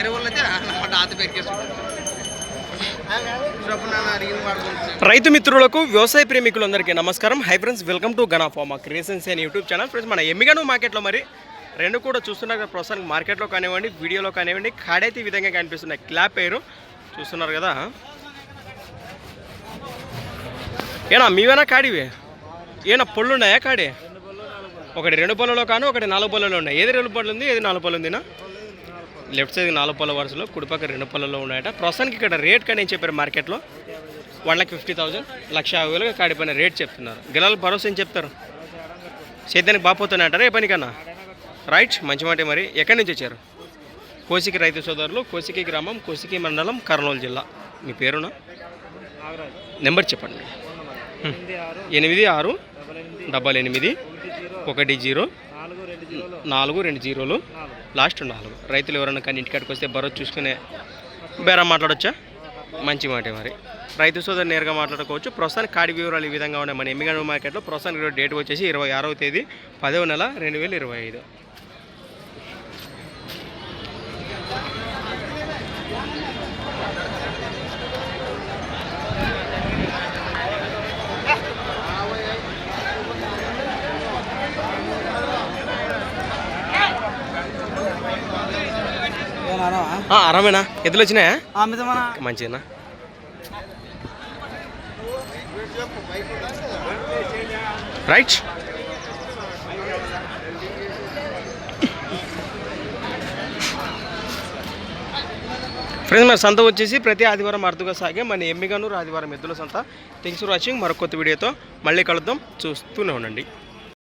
ఎరువులైతే రైతు మిత్రులకు వ్యవసాయ ప్రేమికులందరికీ నమస్కారం. Hi friends welcome to Gana farmer creations అని యూట్యూబ్ ఛానల్ ఫ్రెండ్స్ మన ఎమ్మిగాను మార్కెట్లో మరి రెండు కూడా చూస్తున్నారు కదా ప్రస్తుతానికి మార్కెట్లో కానివ్వండి వీడియోలో కానివ్వండి కాడైతే ఈ విధంగా కనిపిస్తున్నాయి. క్లాప్ పేరు చూస్తున్నారు కదా. ఏనా మీవేనా కాడివి? ఏనా పళ్ళు ఉన్నాయా కాడి? ఒకటి రెండు పళ్ళలో కాను ఒకటి నాలుగు పళ్ళలో ఉన్నాయి. ఏది రెండు పళ్ళు ఉంది ఏది నాలుగు పళ్ళు ఉందినా? లెఫ్ట్ సైడ్ నాలుగు పళ్ళ వరుసలో కుడిపక్క రెండు పళ్ళలో ఉన్నాయట. ప్రస్తుతానికి ఇక్కడ రేట్ కానీ ఏం చెప్పారు మార్కెట్లో? వన్ లాక్ ఫిఫ్టీ థౌసండ్ లక్ష యాభై వేలుగా కాడిపోయిన రేట్ చెప్తున్నారు. గిలాలు భరోసా ఏం చెప్తారు? సేద్యానికి బాగుపోతున్నాయి అంటారా? ఏ పనికన్నా? రైట్ మంచి మాట మరి. ఎక్కడి నుంచి వచ్చారు? కోసికి రైతు సోదరులు కోసికి గ్రామం కోసికి మండలం కర్నూలు జిల్లా. మీ పేరునా? నెంబర్ చెప్పండి. ఎనిమిది ఆరు డబల్ ఎనిమిది ఒకటి జీరో నాలుగు రెండు జీరోలు? లాస్ట్ నాలుగు. రైతులు ఎవరైనా కానీ ఇంటికాడికి వస్తే భరోసా చూసుకునే బేరం మాట్లాడొచ్చా? మంచి మాట మరి. రైతు సోదరు నేరుగా మాట్లాడుకోవచ్చు. ప్రస్తుతానికి కాడి వివరాలు ఈ విధంగా ఉన్నాయి. మన ఎమ్మిగండ మార్కెట్లో ప్రస్తుతానికి డేట్ వచ్చేసి ఇరవై ఆరవ తేదీ పదవ నెల రెండు వేల ఇరవై ఐదు. ఆరామేనా? ఎద్దులు వచ్చినాయా? మంచిదేనా రైట్. ఫ్రెండ్స్ మన సంత వచ్చేసి ప్రతి ఆదివారం అరుదుగా సాగే. మన ఎమ్మిగనూరు ఆదివారం ఎద్దుల సంత. థ్యాంక్స్ ఫర్ వాచింగ్ మరొక కొత్త వీడియోతో మళ్ళీ కలుద్దాం. చూస్తూనే ఉండండి.